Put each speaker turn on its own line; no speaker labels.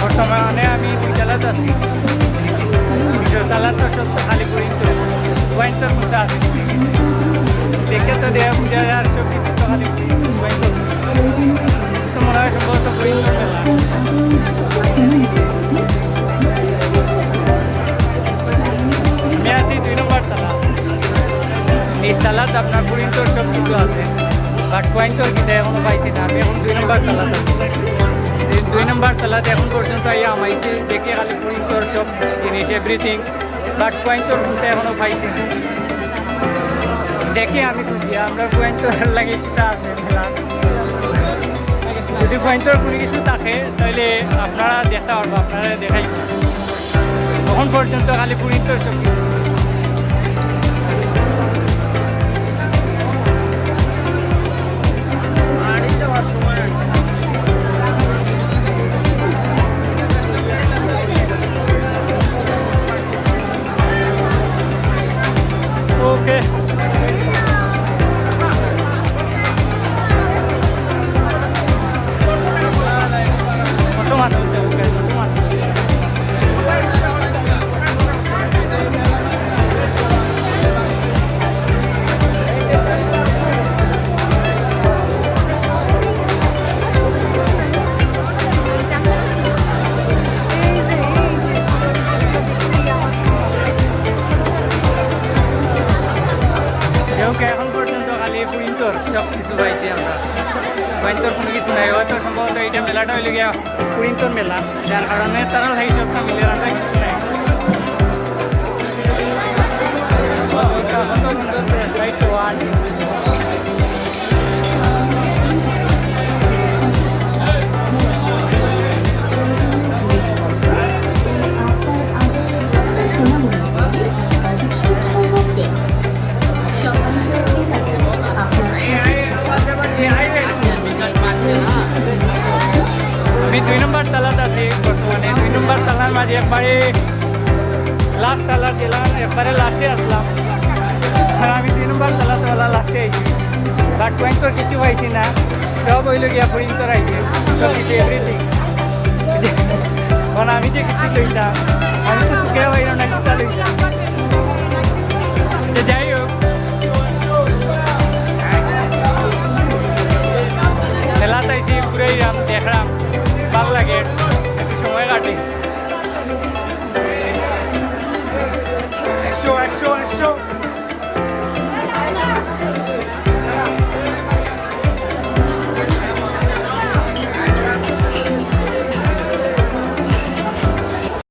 বর্তমানে আমি দুই তালাত আছি নিচের তালাত তো সত্য খালি করি তো ওয়াইনটার মধ্যে আছে দেখে তো দেয়া বুঝা যায় আর সব কিছু তো খালি করি ওয়াইনটার তো মনে হয় সম্ভবত করি মেলা আমি আছি দুই নম্বর তালা নিচ তালাত আপনার পরিন্তর সব কিছু আছে বাট পয়েন্টর কিটা এখনও পাইছি না। আমি এখন দুই নম্বর তালাত দুই নম্বর তালাতে এখন পর্যন্ত আইয়া আমাইছি, দেখে খালি পরিন্তর সব জিনিস এভরিথিং বাট পয়েন্টর কিটা এখনও পাইছি না। দেখে আমি খুঁজি আমরা পয়েন্টর লাগে কিটা আছে যদি পয়েন্টর কোনো কিছু থাকে, তাহলে আপনারা দেখতে পারব আপনারা দেখাই তখন পর্যন্ত খালি পরিন্তর সব কিছু। okay. কিছু পাইছি আমরা। কিছু নাই। হয়তো সম্ভবত এইটা মেলাটা হইলে গিয়া পুরিন্তর মেলা। যার কারণে তারা সেই সবটা মিলে আমরা আমি দুই নম্বর তালাত আছি বর্তমানে। দুই নম্বর তালার মাঝে একবারে লাস্ট তালার ছিলাম একবারে লাস্টে আসলাম। আর আমি দুই নম্বর তালাতে ওলা লাস্টে আইছি বাট পয়েন্ট তো কিছু পাইছি না, সব হইল গিয়া পয়েন্ট তো আইছে কিছু এভরিথিং আমি যে কিছু লইতাম, আমি তো তোকে হইল না, কিতা লইতাম? যাই হোক। মেলাতে আইছি ঘুরে দেখলাম ভালো লাগে একটু সময় কাটে।
একশো একশো একশো।